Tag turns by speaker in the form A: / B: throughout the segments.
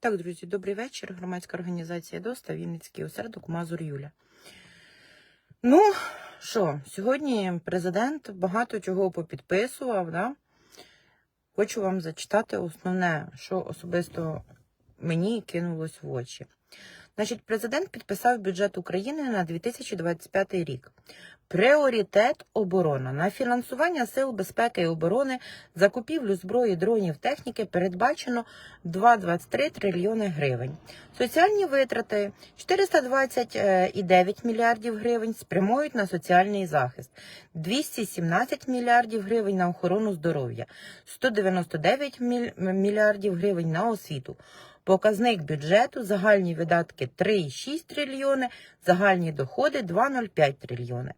A: Так, друзі, добрий вечір. Громадська організація ДОСТА, Вінницький осередок Мазур Юля. Ну, що, сьогодні президент багато чого попідписував, да? Хочу вам зачитати основне, що особисто мені кинулось в очі. Значить, президент підписав бюджет України на 2025 рік. Пріоритет оборона на фінансування сил безпеки і оборони, закупівлю зброї, дронів, техніки передбачено 2,23 трильйони гривень. Соціальні витрати 420,9 мільярдів гривень спрямують на соціальний захист, 217 мільярдів гривень на охорону здоров'я, 199 мільярдів гривень на освіту. Показник бюджету загальні видатки 3,6 трильйони, загальні доходи 2,05 трильйони.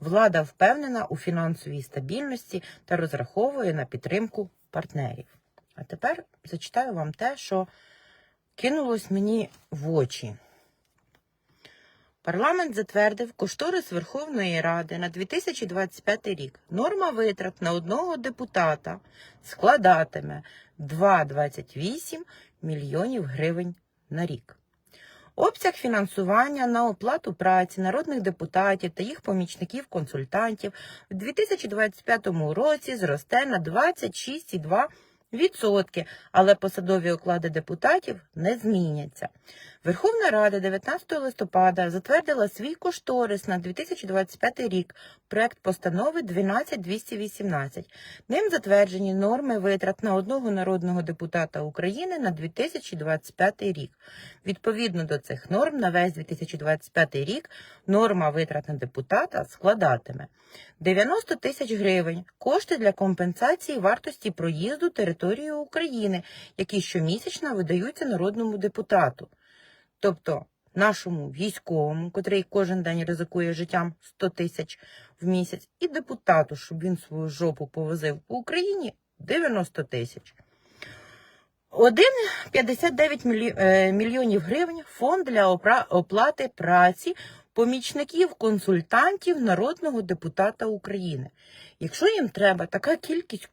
A: Влада впевнена у фінансовій стабільності та розраховує на підтримку партнерів. А тепер зачитаю вам те, що кинулось мені в очі. Парламент затвердив кошторис Верховної Ради на 2025 рік. Норма витрат на одного депутата складатиме 2,28 мільйонів гривень на рік. Обсяг фінансування на оплату праці народних депутатів та їх помічників-консультантів в 2025 році зросте на 26,2%, але посадові оклади депутатів не зміняться. Верховна Рада 19 листопада затвердила свій кошторис на 2025 рік, проект постанови 12218. Ним затверджені норми витрат на одного народного депутата України на 2025 рік. Відповідно до цих норм на весь 2025 рік норма витрат на депутата складатиме 90 тисяч гривень кошти для компенсації вартості проїзду територією України, які щомісячно видаються народному депутату. Тобто нашому військовому, котрий кожен день ризикує життям 100 тисяч в місяць, і депутату, щоб він свою жопу повозив по Україні 90 тисяч. 1,59 мілі- е, мільйонів гривень фонд для оплати праці помічників консультантів народного депутата України. Якщо їм треба така кількість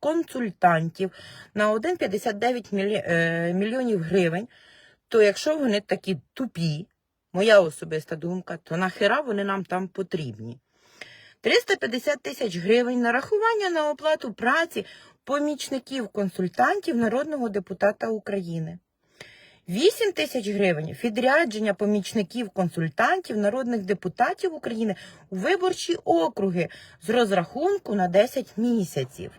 A: консультантів на 1,59 е, мільйонів гривень, то якщо вони такі тупі, моя особиста думка, то нахера вони нам там потрібні. 350 тисяч гривень нарахування на оплату праці помічників-консультантів народного депутата України. 8 тисяч гривень відрядження помічників-консультантів народних депутатів України у виборчі округи з розрахунку на 10 місяців.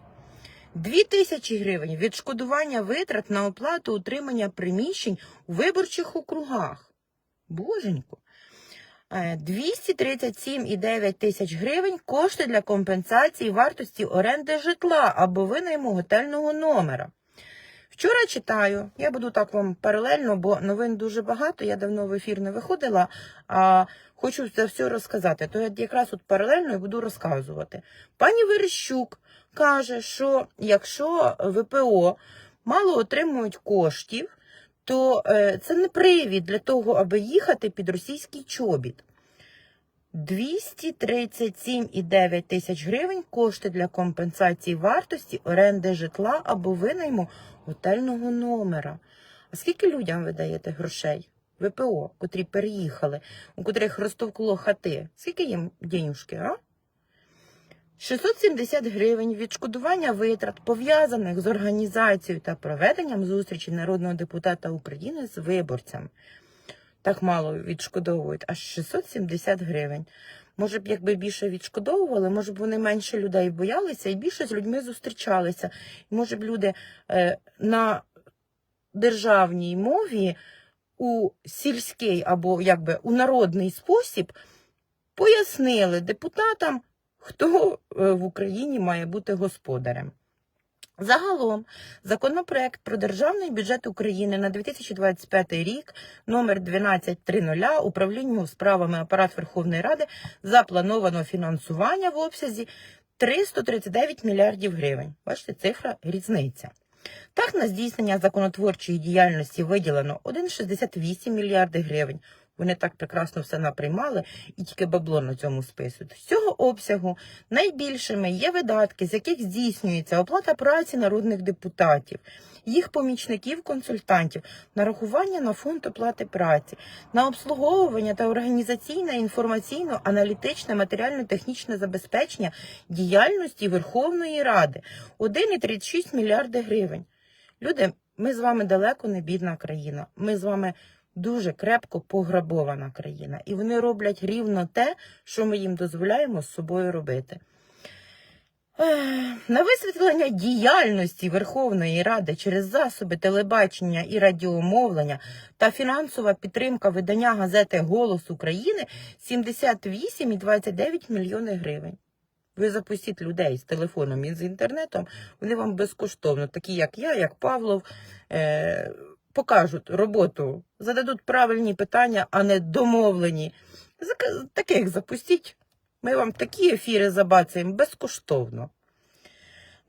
A: 2 тисячі гривень відшкодування витрат на оплату утримання приміщень у виборчих округах. Боженько. Е, 237,9 тисяч гривень кошти для компенсації вартості оренди житла або винайму готельного номера. Вчора читаю, я буду так вам паралельно, бо новин дуже багато, я давно в ефір не виходила, а хочу це все розказати. То я якраз от паралельно і буду розказувати. Пані Верещук каже, що якщо ВПО мало отримують коштів, то е, це не привід для того, аби їхати під російський чобіт. 237,9 тисяч гривень кошти для компенсації вартості оренди житла або винайму готельного номера. А скільки людям ви даєте грошей? ВПО, котрі переїхали, у котрих розтовкло хати. Скільки їм денюжки, а? 670 гривень відшкодування витрат, пов'язаних з організацією та проведенням зустрічі народного депутата України з виборцями. Так мало відшкодовують, аж 670 гривень. Може б, якби більше відшкодовували, може б вони менше людей боялися і більше з людьми зустрічалися. Може б люди е, на державній мові у сільський або якби у народний спосіб пояснили депутатам, хто е, в Україні має бути господарем. Загалом, законопроект про державний бюджет України на 2025 рік номер 1230 управлінню справами апарат Верховної Ради заплановано фінансування в обсязі 339 мільярдів гривень. Бачите, цифра різниця. Так, на здійснення законотворчої діяльності виділено 1,68 мільярди гривень. Вони так прекрасно все наприймали і тільки бабло на цьому списують. З цього обсягу найбільшими є видатки, з яких здійснюється оплата праці народних депутатів, їх помічників, консультантів, нарахування на фонд оплати праці, на обслуговування та організаційне, інформаційно, аналітичне, матеріально-технічне забезпечення діяльності Верховної Ради 1,36 мільярди гривень. Люди, ми з вами далеко не бідна країна. Ми з вами дуже крепко пограбована країна. І вони роблять рівно те, що ми їм дозволяємо з собою робити. На висвітлення діяльності Верховної Ради через засоби телебачення і радіомовлення та фінансова підтримка видання газети Голос України 78,29 мільйони гривень. Ви запустіть людей з телефоном і з інтернетом, вони вам безкоштовно, такі як я, як Павлов, е- покажуть роботу, зададуть правильні питання, а не домовлені. Таких запустіть. Ми вам такі ефіри забацаємо безкоштовно.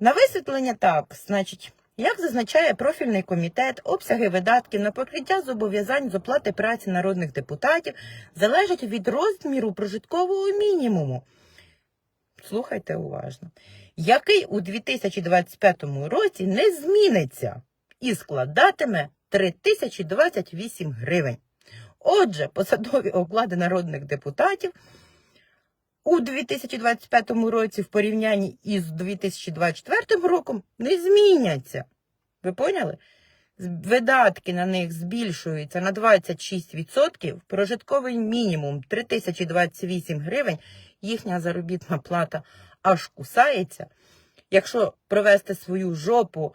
A: На висвітлення так, значить, як зазначає профільний комітет, обсяги видатків на покриття зобов'язань з оплати праці народних депутатів залежать від розміру прожиткового мінімуму. Слухайте уважно, який у 2025 році не зміниться і складатиме 3028 гривень. Отже, посадові оклади народних депутатів у 2025 році в порівнянні із 2024 роком не зміняться. Ви поняли? Видатки на них збільшуються на 26%, прожитковий мінімум 3028 гривень, їхня заробітна плата аж кусається. Якщо провести свою жопу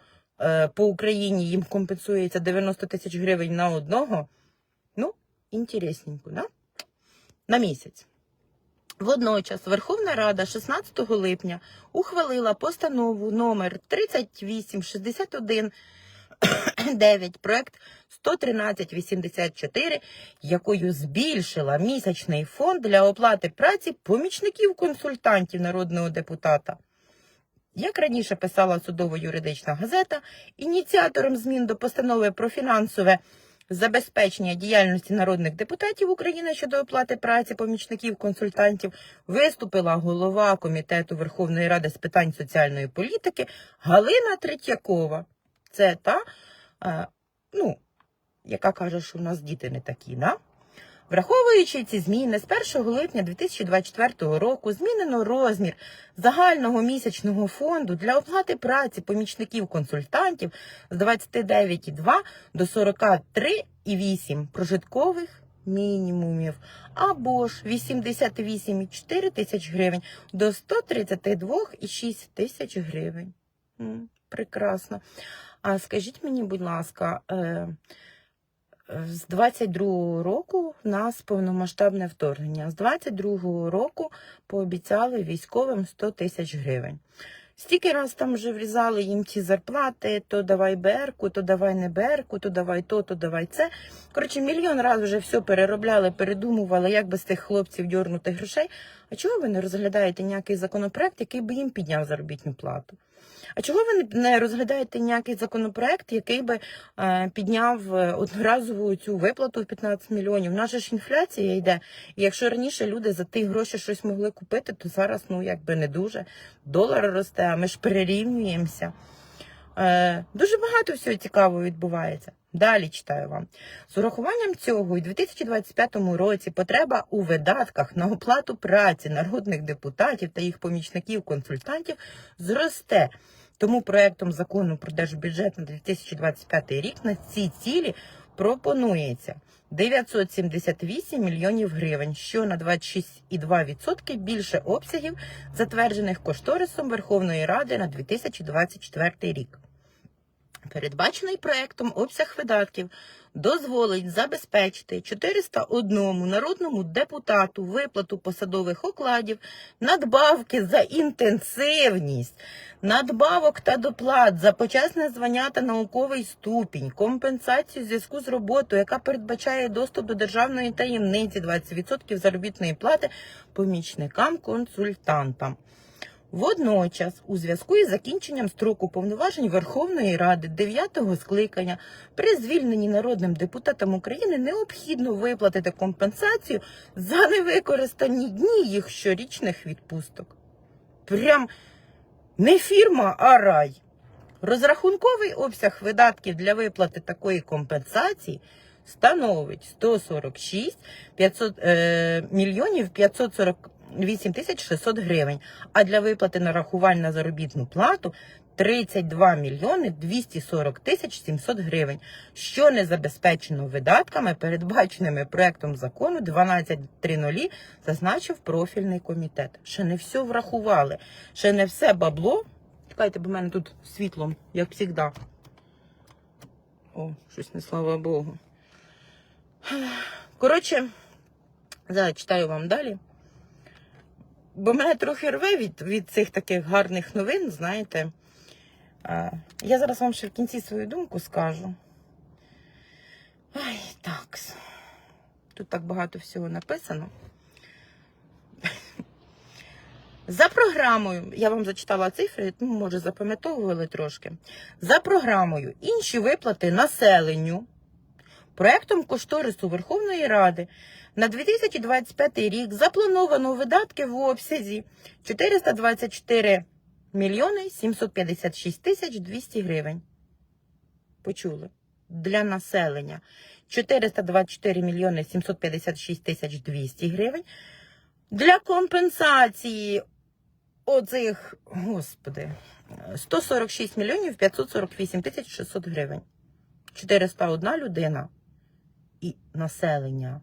A: по Україні, їм компенсується 90 тисяч гривень на одного, ну, інтересненько, да? На місяць. Водночас Верховна Рада 16 липня ухвалила постанову номер 3861 9, проект 11384, якою збільшила місячний фонд для оплати праці помічників консультантів народного депутата. Як раніше писала судово-юридична газета, ініціатором змін до постанови про фінансове забезпечення діяльності народних депутатів України щодо оплати праці помічників консультантів виступила голова Комітету Верховної Ради з питань соціальної політики Галина Третьякова. Це та, е, ну, яка каже, що в нас діти не такі, да? Враховуючи ці зміни, з 1 липня 2024 року змінено розмір загального місячного фонду для оплати праці помічників-консультантів з 29,2 до 43,8 прожиткових мінімумів або ж 88,4 тисяч гривень до 132,6 тисяч гривень. Прекрасно. А скажіть мені, будь ласка, е, з 22-го року в нас повномасштабне вторгнення. З 22-го року пообіцяли військовим 100 тисяч гривень. Стільки раз там вже врізали їм ці зарплати, то давай берку, то давай не берку, то давай то, то давай це. Коротше, мільйон разів вже все переробляли, передумували, як би з тих хлопців дьорнути грошей. А чого ви не розглядаєте ніякий законопроект, який би їм підняв заробітну плату? А чого ви не- розглядаєте ніякий законопроект, який би е, підняв е, одноразову цю виплату в 15 мільйонів? Нас ж інфляція йде. І якщо раніше люди за ті гроші щось могли купити, то зараз ну якби не дуже. Долар росте, а ми ж перерівнюємося. Е, дуже багато всього цікавого відбувається. Далі читаю вам. З урахуванням цього у 2025 році потреба у видатках на оплату праці народних депутатів та їх помічників-консультантів зросте. Тому проектом закону про держбюджет на 2025 рік на ці цілі пропонується 978 мільйонів гривень, що на 26,2% більше обсягів, затверджених кошторисом Верховної Ради на 2024 рік. Передбачений проектом обсяг видатків дозволить забезпечити 401 народному депутату виплату посадових окладів, надбавки за інтенсивність, надбавок та доплат за почесне звання та науковий ступінь, компенсацію в зв'язку з роботою, яка передбачає доступ до державної таємниці 20% заробітної плати помічникам-консультантам. Водночас, у зв'язку із закінченням строку повноважень Верховної Ради 9-го скликання при звільненні народним депутатам України необхідно виплатити компенсацію за невикористані дні їх щорічних відпусток. Прям не фірма, а рай. Розрахунковий обсяг видатків для виплати такої компенсації. Становить 146 500, е, мільйонів 540 8600 гривень. А для виплати нарахувань на заробітну плату 32 мільйони 240 тисяч 700 гривень, що не забезпечено видатками, передбаченими проектом закону 12.3.0, зазначив профільний комітет. Ще не все врахували, ще не все бабло. Чекайте, бо в мене тут світлом, як завжди. О, щось не слава Богу. Коротше, зачитаю вам далі. Бо мене трохи рве від, від цих таких гарних новин, знаєте. Я зараз вам ще в кінці свою думку скажу. Ай, так. Тут так багато всього написано. За програмою, я вам зачитала цифри, ну, може, запам'ятовували трошки. За програмою інші виплати населенню проектом кошторису Верховної Ради на 2025 рік заплановано видатки в обсязі 424 мільйони 756 тисяч 200 гривень. Почули? Для населення 424 мільйони 756 тисяч 200 гривень. Для компенсації оцих, господи, 146 мільйонів 548 тисяч 600 гривень. 401 людина і населення.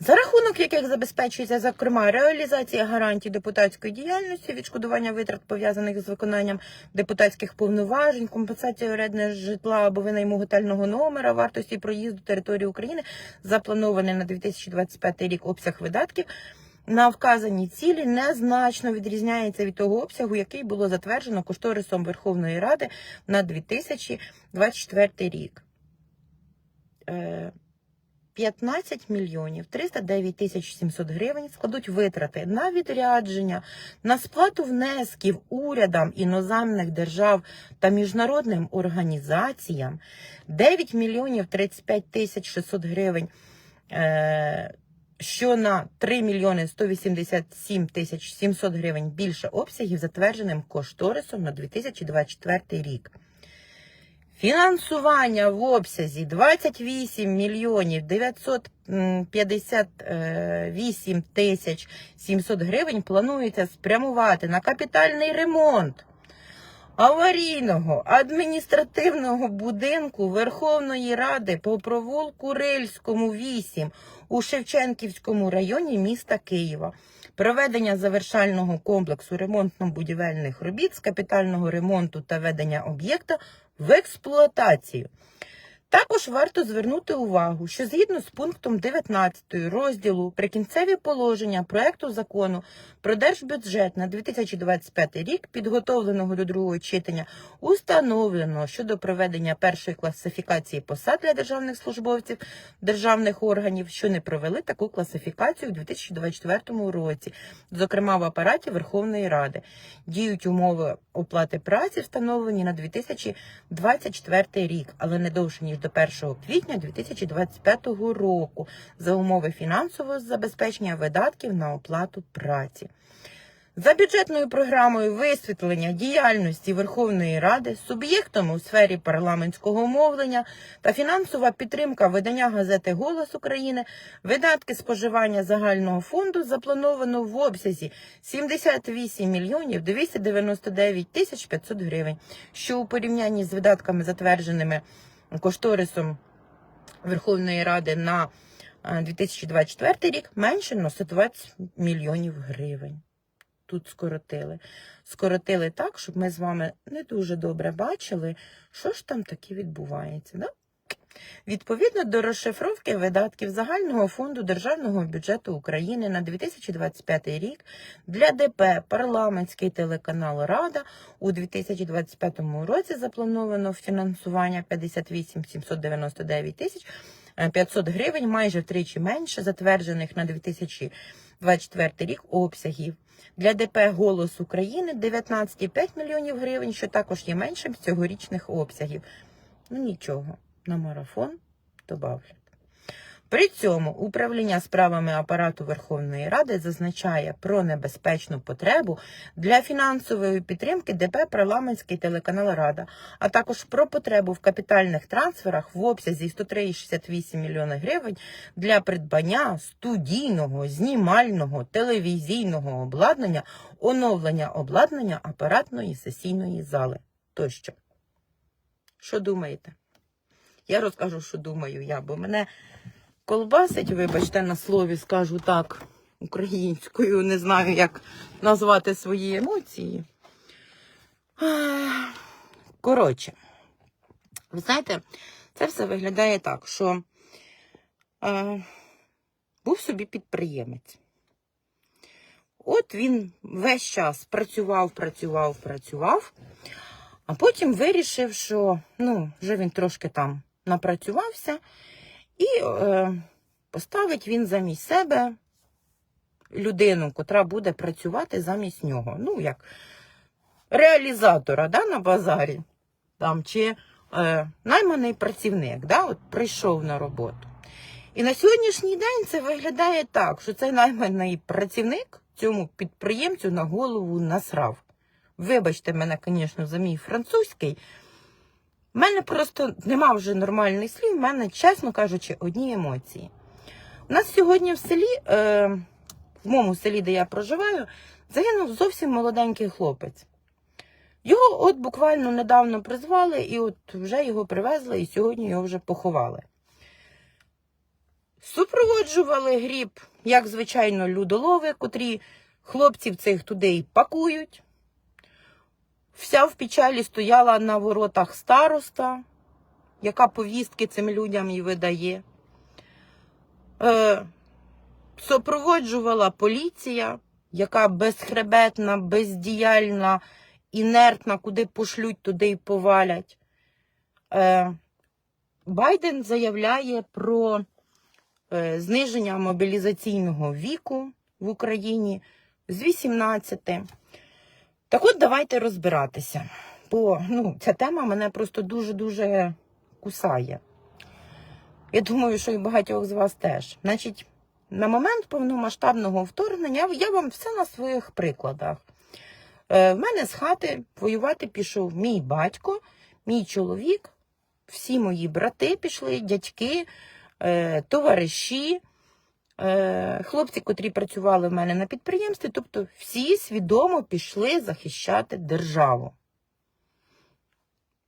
A: За рахунок яких забезпечується, зокрема, реалізація гарантій депутатської діяльності, відшкодування витрат пов'язаних з виконанням депутатських повноважень, компенсація орендне житла або винайму готельного номера, вартості проїзду території України, запланований на 2025 рік обсяг видатків на вказані цілі незначно відрізняється від того обсягу, який було затверджено кошторисом Верховної Ради на 2024 рік. Е, 15 мільйонів 309 тисяч 700 гривень складуть витрати на відрядження, на сплату внесків урядам іноземних держав та міжнародним організаціям, 9 мільйонів 35 тисяч 600 гривень, е, що на 3 мільйони 187 тисяч 700 гривень більше обсягів затвердженим кошторисом на 2024 рік. Фінансування в обсязі 28 мільйонів 958 тисяч 700 гривень планується спрямувати на капітальний ремонт аварійного адміністративного будинку Верховної Ради по провулку Рильському 8 у Шевченківському районі міста Києва. Проведення завершального комплексу ремонтно-будівельних робіт з капітального ремонту та ведення об'єкта в експлуатацію. Також варто звернути увагу, що згідно з пунктом 19 розділу прикінцеві положення проекту закону про держбюджет на 2025 рік, підготовленого до другого читання, установлено щодо проведення першої класифікації посад для державних службовців державних органів, що не провели таку класифікацію у 2024 році, зокрема в апараті Верховної Ради. Діють умови оплати праці, встановлені на 2024 рік, але не довше ніж до 1 квітня 2025 року за умови фінансового забезпечення видатків на оплату праці. За бюджетною програмою висвітлення діяльності Верховної Ради суб'єктом у сфері парламентського мовлення та фінансова підтримка видання газети Голос України видатки споживання загального фонду заплановано в обсязі 78 мільйонів 299 тисяч 500 гривень, що у порівнянні з видатками затвердженими кошторисом Верховної Ради на е, 2024 рік менше на 120 мільйонів гривень. Тут скоротили. Скоротили так, щоб ми з вами не дуже добре бачили, що ж там таке відбувається. Да? Відповідно до розшифровки видатків загального фонду Державного бюджету України на 2025 рік для ДП парламентський телеканал Рада у 2025 році заплановано фінансування 58 799 тисяч 500 гривень, майже втричі менше затверджених на 2024 рік обсягів. Для ДП Голос України 19,5 мільйонів гривень, що також є меншим з цьогорічних обсягів. Ну нічого, на марафон добавлять. При цьому управління справами апарату Верховної Ради зазначає про небезпечну потребу для фінансової підтримки ДП Парламентський телеканал Рада, а також про потребу в капітальних трансферах в обсязі 103,68 мільйона гривень для придбання студійного, знімального, телевізійного обладнання, оновлення обладнання апаратної сесійної зали тощо. Що думаєте? Я розкажу, що думаю я, бо мене колбасить, вибачте, на слові, скажу так, українською, не знаю, як назвати свої емоції. Коротше, ви знаєте, це все виглядає так, що е, був собі підприємець. От він весь час працював, працював, працював, а потім вирішив, що ну, вже він трошки там напрацювався, і е, поставить він замість себе людину, котра буде працювати замість нього. Ну, як реалізатора да, на базарі, там, чи е, найманий працівник, да, от прийшов на роботу. І на сьогоднішній день це виглядає так, що цей найманий працівник цьому підприємцю на голову насрав. Вибачте мене, звісно, за мій французький. У мене просто нема вже нормальних слів, в мене, чесно кажучи, одні емоції. У нас сьогодні в селі, е, в моєму селі, де я проживаю, загинув зовсім молоденький хлопець. Його от буквально недавно призвали, і от вже його привезли, і сьогодні його вже поховали. Супроводжували гріб, як звичайно, людолови, котрі хлопців цих туди й пакують. Вся в печалі стояла на воротах староста, яка повістки цим людям і видає. Е, супроводжувала поліція, яка безхребетна, бездіяльна, інертна, куди пошлють, туди й повалять. Е, Байден заявляє про е, зниження мобілізаційного віку в Україні з 18. Так от давайте розбиратися. Бо ну, ця тема мене просто дуже-дуже кусає. Я думаю, що і багатьох з вас теж. Значить, на момент повномасштабного вторгнення я вам все на своїх прикладах. Е, в мене з хати воювати пішов мій батько, мій чоловік, всі мої брати пішли, дядьки, е, товариші, хлопці, котрі працювали в мене на підприємстві, тобто всі свідомо пішли захищати державу.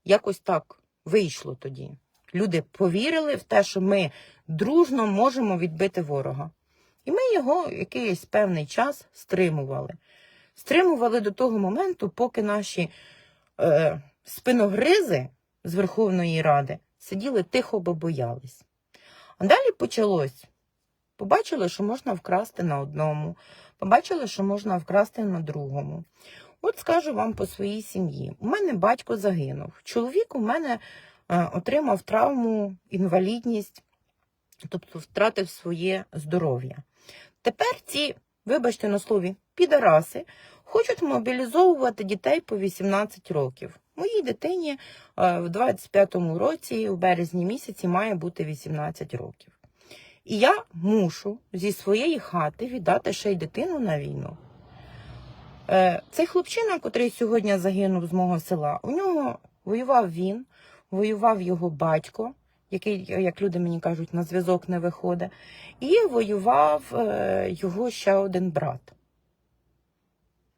A: Якось так вийшло тоді. Люди повірили в те, що ми дружно можемо відбити ворога. І ми його якийсь певний час стримували. Стримували до того моменту, поки наші е, спиногризи з Верховної Ради сиділи тихо, бо боялись. А далі почалось. Побачили, що можна вкрасти на одному, побачили, що можна вкрасти на другому. От скажу вам по своїй сім'ї. У мене батько загинув. Чоловік у мене е, отримав травму, інвалідність, тобто втратив своє здоров'я. Тепер ці, вибачте на слові, підараси хочуть мобілізовувати дітей по 18 років. Моїй дитині е, в 25-му році, у березні місяці, має бути 18 років. І я мушу зі своєї хати віддати ще й дитину на війну. Е, Цей хлопчина, котрий сьогодні загинув з мого села, у нього воював він, воював його батько, який, як люди мені кажуть, на зв'язок не виходить, і воював е, його ще один брат.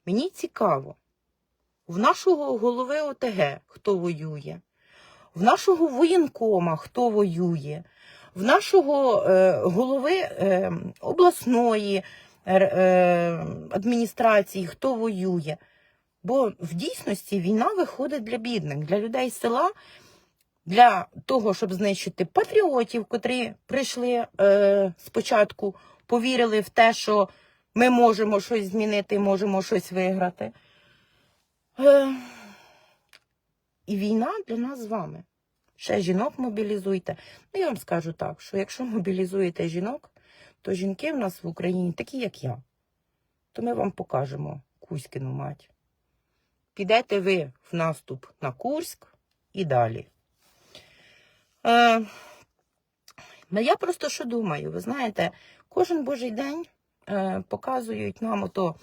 A: Мені цікаво, в нашого голови ОТГ хто воює, в нашого воєнкома хто воює, в нашого е, голови е, обласної е, адміністрації хто воює. Бо в дійсності війна виходить для бідних, для людей села, для того, щоб знищити патріотів, котрі прийшли е, спочатку, повірили в те, що ми можемо щось змінити, можемо щось виграти. Е, і війна для нас з вами. Ще жінок мобілізуйте. Ну, я вам скажу так, що якщо мобілізуєте жінок, то жінки в нас в Україні такі, як я. То ми вам покажемо Кузькину мать. Підете ви в наступ на Курськ і далі. Е, ну, я просто що думаю, ви знаєте, кожен божий день е, показують нам ото,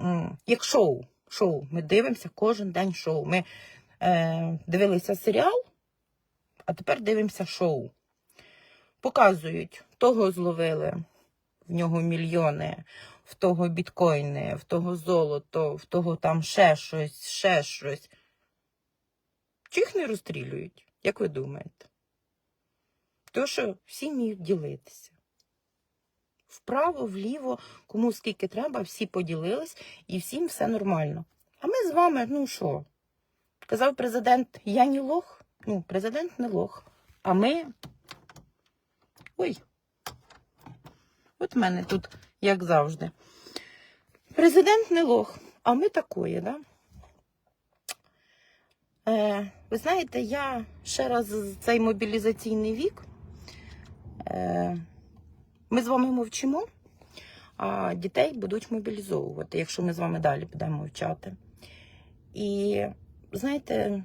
A: м, як шоу. шоу. Ми дивимося кожен день шоу. Ми е, дивилися серіал, а тепер дивимося шоу. Показують, того зловили, в нього мільйони, в того біткоїни, в того золото, в того там ще щось, ще щось. Чи їх не розстрілюють, як ви думаєте? Тому що всі вміють ділитися. Вправо, вліво, кому скільки треба, всі поділились і всім все нормально. А ми з вами, ну що? Казав президент, я не лох. Ну, президент не лох. А ми. Ой. От в мене тут, як завжди. Президент не лох, а ми такої, да? Е, ви знаєте, я ще раз цей мобілізаційний вік. Е, ми з вами мовчимо, а дітей будуть мобілізовувати, якщо ми з вами далі будемо мовчати. І знаєте,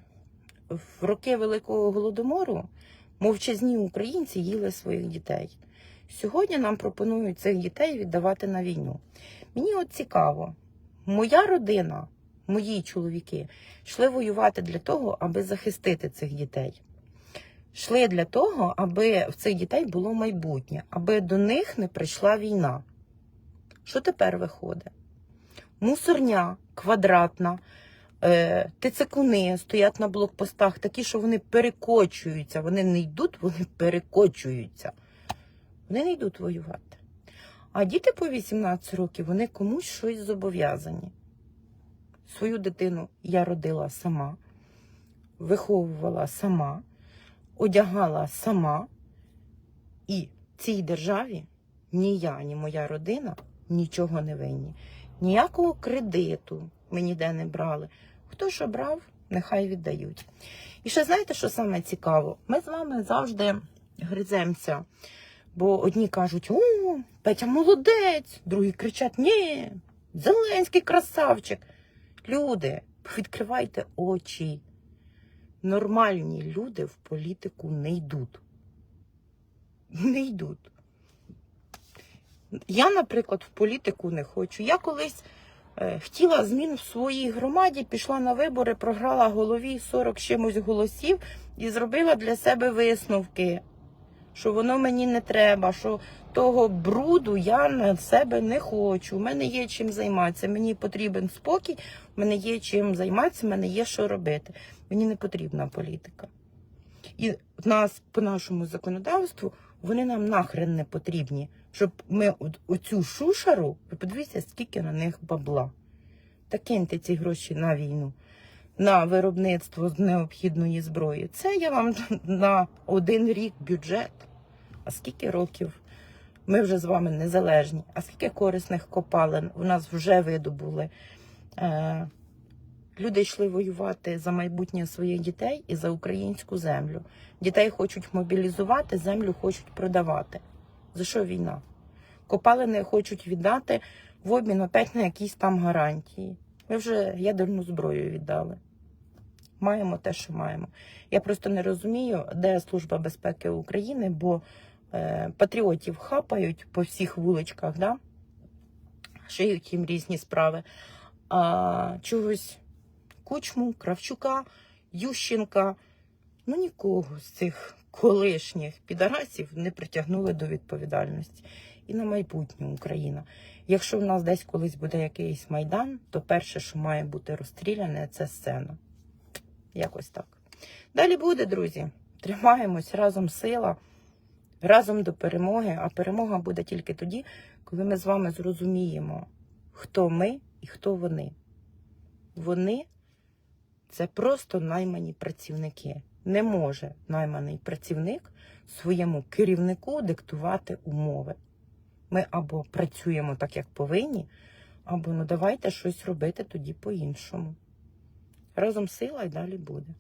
A: в роки Великого Голодомору мовчазні українці їли своїх дітей. Сьогодні нам пропонують цих дітей віддавати на війну. Мені от цікаво, моя родина, мої чоловіки йшли воювати для того, аби захистити цих дітей. Йшли для того, аби в цих дітей було майбутнє, аби до них не прийшла війна. Що тепер виходить? Мусорня квадратна, тицикуни стоять на блокпостах, такі, що вони перекочуються. Вони не йдуть, вони перекочуються. Вони не йдуть воювати. А діти по 18 років, вони комусь щось зобов'язані. Свою дитину я родила сама, виховувала сама, одягала сама. І цій державі ні я, ні моя родина нічого не винні. Ніякого кредиту ми ніде не брали. Хто що брав, нехай віддають. І ще знаєте, що саме цікаво? Ми з вами завжди гриземося. Бо одні кажуть, о, Петя молодець, другі кричать, ні, Зеленський красавчик. Люди, відкривайте очі. Нормальні люди в політику не йдуть. Не йдуть. Я, наприклад, в політику не хочу. Я колись хотіла змін в своїй громаді, пішла на вибори, програла голові 40 чимось голосів і зробила для себе висновки що воно мені не треба, що того бруду я на себе не хочу. У мене є чим займатися. Мені потрібен спокій, в мене є чим займатися, в мене є що робити. Мені не потрібна політика. І нас по нашому законодавству вони нам нахрен не потрібні, щоб ми оцю шушару, ви подивіться, скільки на них бабла. Та киньте ці гроші на війну, на виробництво з необхідної зброї. Це я вам на один рік бюджет. А скільки років ми вже з вами незалежні? А скільки корисних копалин у нас вже видобули? Е, люди йшли воювати за майбутнє своїх дітей і за українську землю. Дітей хочуть мобілізувати, землю хочуть продавати. За що війна? Копалини хочуть віддати в обмін опять на якісь там гарантії. Ми вже ядерну зброю віддали. Маємо те, що маємо. Я просто не розумію, де Служба безпеки України, бо е, патріотів хапають по всіх вуличках, да? шиють їм різні справи. А чогось Кучму, Кравчука, Ющенка, ну нікого з цих колишніх підарасів не притягнули до відповідальності. І на майбутнє Україна. Якщо в нас десь колись буде якийсь майдан, то перше, що має бути розстріляне, це сцена. Якось так. Далі буде, друзі. Тримаємось разом сила, разом до перемоги. А перемога буде тільки тоді, коли ми з вами зрозуміємо, хто ми і хто вони. Вони це просто наймані працівники. Не може найманий працівник своєму керівнику диктувати умови. Ми або працюємо так, як повинні, або ну давайте щось робити тоді по-іншому. Разом сила і далі буде.